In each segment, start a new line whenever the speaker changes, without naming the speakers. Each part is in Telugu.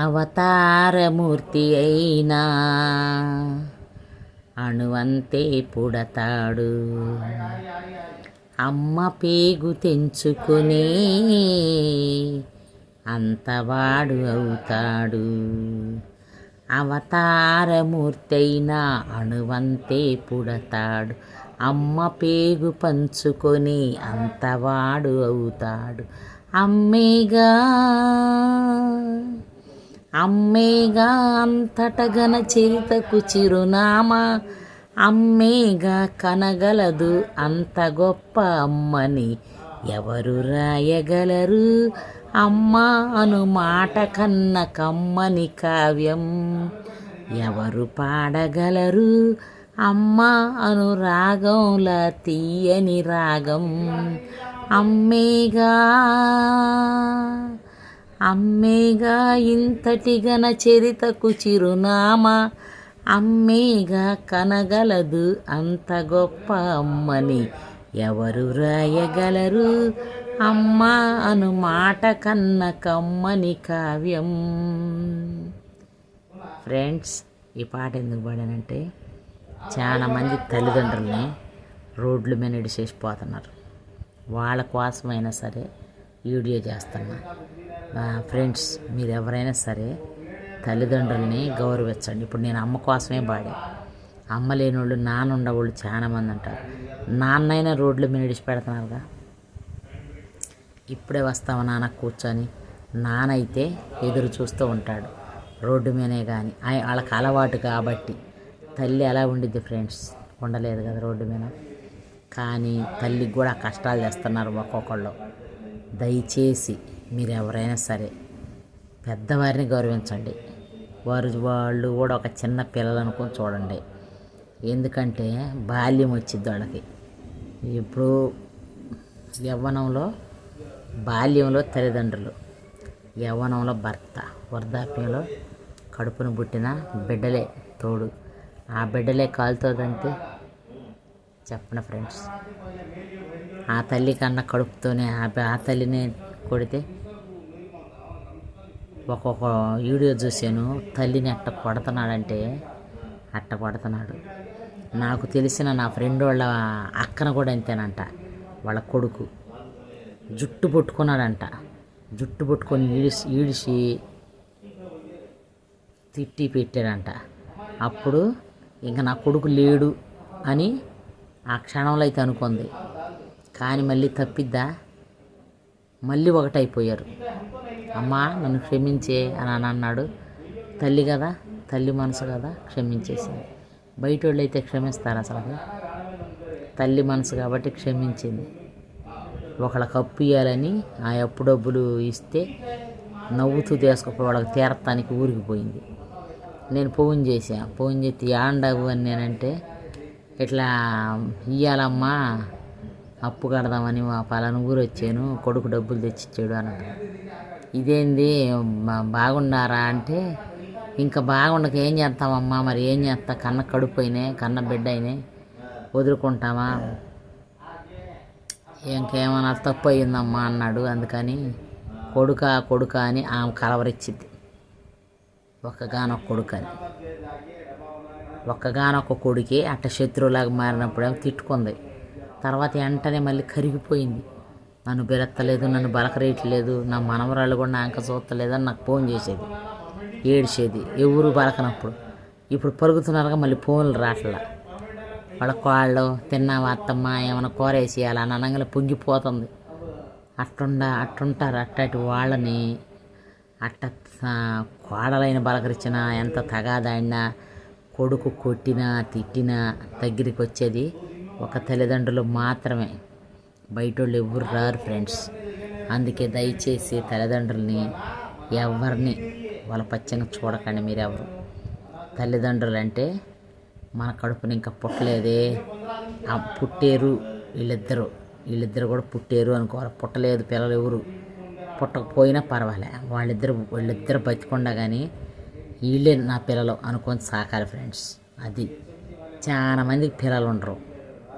అవతారమూర్తి అయినా అణువంతే పుడతాడు. అమ్మ పేగు తెంచుకుని అంతవాడు అవుతాడు. అవతారమూర్తయిన అణువంతే పుడతాడు. అమ్మ పేగు పంచుకొని అంతవాడు అవుతాడు. అమ్మేగా అమ్మేగా అంతటగన చరితకు చిరునామా. అమ్మేగా కనగలదు అంత గొప్ప అమ్మని ఎవరు రాయగలరు? అమ్మ అను మాట కన్న కమ్మని కావ్యం ఎవరు పాడగలరు? అమ్మ అను రాగంలా తీయని రాగం. అమ్మేగా అమ్మేగా ఇంతటి గన చరితకు చిరునామా. అమ్మేగా కనగలదు అంత గొప్ప అమ్మని ఎవరు రాయగలరు? అమ్మ అను మాట కన్న కమ్మని కావ్యం. ఫ్రెండ్స్ ఈ పాట ఎందుకు పాడానంటే చాలామంది తల్లిదండ్రుల్ని రోడ్ల మీద ఇడిచేసిపోతున్నారు వాళ్ళ కోసమైనా సరే వీడియో చేస్తున్నా. మా ఫ్రెండ్స్ మీరు ఎవరైనా సరే తల్లిదండ్రుల్ని గౌరవించండి. ఇప్పుడు నేను అమ్మ కోసమే పాడా. అమ్మ లేని వాళ్ళు నాన్న ఉండవాళ్ళు చాలా మంది అంటారు. నాన్నైనా రోడ్ల మీద ఇడిచిపెడుతున్నారుగా. ఇప్పుడే వస్తావా నాన్న కూర్చొని? నాన్న అయితే ఎదురు చూస్తూ ఉంటాడు. రోడ్డు మీదే కానీ వాళ్ళకి అలవాటు కాబట్టి. తల్లి ఎలా ఉండిద్ది ఫ్రెండ్స్. ఉండలేదు కదా రోడ్డు మీద. కానీ తల్లికి కూడా కష్టాలు చేస్తున్నారు ఒక్కొక్కళ్ళు. దయచేసి మీరు ఎవరైనా సరే పెద్దవారిని గౌరవించండి. వారు వాళ్ళు కూడా ఒక చిన్న పిల్లలు అనుకొని చూడండి. ఎందుకంటే బాల్యం వచ్చింది వాళ్ళకి. ఇప్పుడు యవ్వనంలో బాల్యంలో తల్లిదండ్రులు యవ్వనంలో భర్త వృద్ధాప్యంలో కడుపును పుట్టిన బిడ్డలే తోడు. ఆ బిడ్డలే కాలుతోదంటే చెప్పండి ఫ్రెండ్స్ ఆ తల్లి కన్నా కడుపుతోనే ఆ తల్లిని కొడితే ఒక్కొక్క వీడియో చూశాను. తల్లిని అట్ట కొడుతున్నాడంటే అట్ట కొడుతున్నాడు. నాకు తెలిసిన నా ఫ్రెండ్ వాళ్ళ అక్కన కూడా అంతేనంట వాళ్ళ కొడుకు. జుట్టు పట్టుకున్నాడంట. జుట్టు పట్టుకొని ఈడిసి ఈడిసి తిట్టి పెట్టాడంట. అప్పుడు ఇంకా నా కొడుకు లేడు అని ఆ క్షణంలో అయితే అనుకుంది. కానీ మళ్ళీ తప్పిద్దా? మళ్ళీ ఒకటైపోయారు. అమ్మా నన్ను క్షమించే అని అని అన్నాడు. తల్లి కదా తల్లి మనసు కదా క్షమించేసింది. బయట వాళ్ళు అయితే క్షమిస్తారు అసలు తల్లి మనసు కాబట్టి క్షమించింది. ఒకళ్ళకి అప్పు ఇవ్వాలని ఆ అప్పు డబ్బులు ఇస్తే నవ్వుతూ తీసుకుపోయి వాళ్ళకి తీరతానికి ఊరికి పోయింది. నేను ఫోన్ చేశాను ఫోన్ చేసి యాండవు అని నేనంటే ఇట్లా ఇయ్యాలమ్మా అప్పు కడదామని మా పలానా ఊరు వచ్చాను కొడుకు డబ్బులు తెచ్చిచ్చాడు అన్నాడు. ఇదేంది బాగున్నారా అంటే ఇంకా బాగుండక ఏం చేస్తామమ్మా మరి ఏం చేస్తా కన్న కడుపు అయినాయి కన్న బిడ్డ అయినాయి వదులుకుంటామా ఇంకేమన్నా తప్పు అయ్యిందమ్మా అన్నాడు అందుకని కొడుక కొడుక అని ఆమె కలవరిచ్చింది. ఒక్కగానొక్క కొడుకు అని ఒక్కగానొక్క కొడుకే అట్ట శత్రువులాగా మారినప్పుడేమో తిట్టుకుంది. తర్వాత వెంటనే మళ్ళీ కరిగిపోయింది. నన్ను బెరత్తలేదు నన్ను బలకరేయట్లేదు నా మనవరాళ్ళు కూడా నా అంక చూస్తలేదు అని నాకు ఫోన్ చేసేది. ఏడిచేది ఎవరు బలకనప్పుడు. ఇప్పుడు పరుగుతున్నారుగా మళ్ళీ ఫోన్లు రాట్లా. వాళ్ళ కోళ్ళు తిన్నావా అత్తమ్మ ఏమైనా కూర వేసేయాలా అని అనగానే పొంగిపోతుంది. అట్టుండ అట్టుంటారు అట్టటి వాళ్ళని. అట్ట కోడలైన బలకరించిన ఎంత తగాదాడినా కొడుకు కొట్టినా తిట్టినా దగ్గరికి వచ్చేది ఒక తల్లిదండ్రులు మాత్రమే. బయట వాళ్ళు ఎవరు రారు ఫ్రెండ్స్. అందుకే దయచేసి తల్లిదండ్రుల్ని ఎవరిని వాళ్ళ పచ్చగా చూడకండి మీరెవరు తల్లిదండ్రులు అంటే మన కడుపుని ఇంకా పుట్టలేదే. ఆ పుట్టేరు వీళ్ళిద్దరు. వీళ్ళిద్దరు కూడా పుట్టేరు అనుకోవాలి. పుట్టలేదు పిల్లలు ఎవరు? పుట్టకపోయినా పర్వాలే. వాళ్ళిద్దరు వాళ్ళిద్దరు బతికుండా కానీ వీళ్ళే నా పిల్లలు అనుకొని సాకాలి ఫ్రెండ్స్ అది చాలా మందికి పిల్లలు ఉండరు.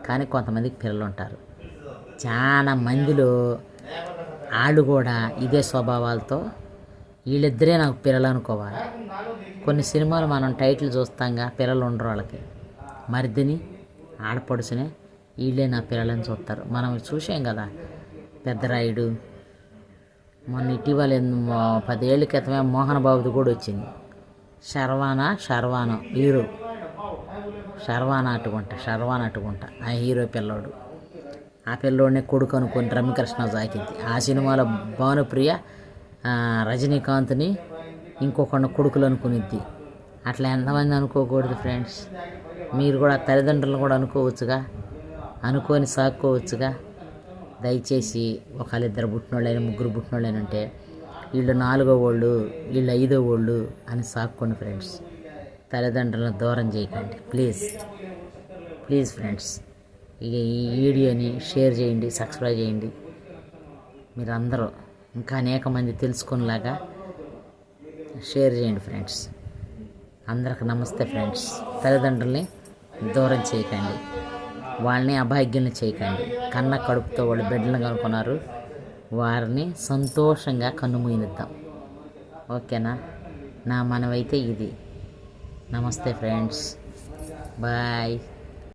కానీ కొంతమందికి పిల్లలు ఉంటారు. చాలా మందిలో వాళ్ళు కూడా ఇదే స్వభావాలతో వీళ్ళిద్దరే నాకు పిల్లలు అనుకోవాలి. కొన్ని సినిమాలు మనం టైటిల్ చూస్తాంగా పిల్లలు ఉండరు వాళ్ళకి. మరిదిని ఆడపడుచునే వీళ్ళే నా పిల్లలని చూస్తారు. మనం చూసాం కదా పెద్దరాయుడు మొన్న ఇటీవల పదేళ్ళ క్రితమే మోహన్ బాబుది కూడా వచ్చింది. శర్వానా శర్వానం హీరో శర్వాన అటుకుంట శర్వాన్ అటుకుంట. ఆ హీరో పిల్లోడు. ఆ పిల్లోడిని కొడుకు అనుకొని రమ్యకృష్ణ సాకింది ఆ సినిమాలో భానుప్రియ రజనీకాంత్ని ఇంకొకరిని కొడుకులు అనుకునిద్ది. అట్లా ఎంతమంది అనుకోకూడదు ఫ్రెండ్స్. మీరు కూడా తల్లిదండ్రులను కూడా అనుకోవచ్చుగా. అనుకొని సాక్కోవచ్చుగా. దయచేసి ఒకళ్ళిద్దరు పుట్టినోళ్ళైనా ముగ్గురు పుట్టినోళ్ళైనా ఉంటే వీళ్ళు నాలుగో వాళ్ళు వీళ్ళు ఐదో వాళ్ళు అని సాక్కోండి ఫ్రెండ్స్ తల్లిదండ్రులను దూరం చేయకండి. ప్లీజ్ ప్లీజ్ ఫ్రెండ్స్ ఇక ఈ వీడియోని షేర్ చేయండి సబ్స్క్రైబ్ చేయండి. మీరందరూ ఇంకా అనేక మంది తెలుసుకునేలాగా షేర్ చేయండి ఫ్రెండ్స్ అందరికి నమస్తే ఫ్రెండ్స్ తల్లిదండ్రుల్ని దూరం చేయకండి. వాళ్ళని అభాగ్యం చేయకండి. కన్న కడుపుతో వాళ్ళు బిడ్డలను కనుక్కున్నారు. వారిని సంతోషంగా కన్నుమూయనిద్దాం ఓకేనా? నా మనవైతే ఇది. నమస్తే ఫ్రెండ్స్. బాయ్.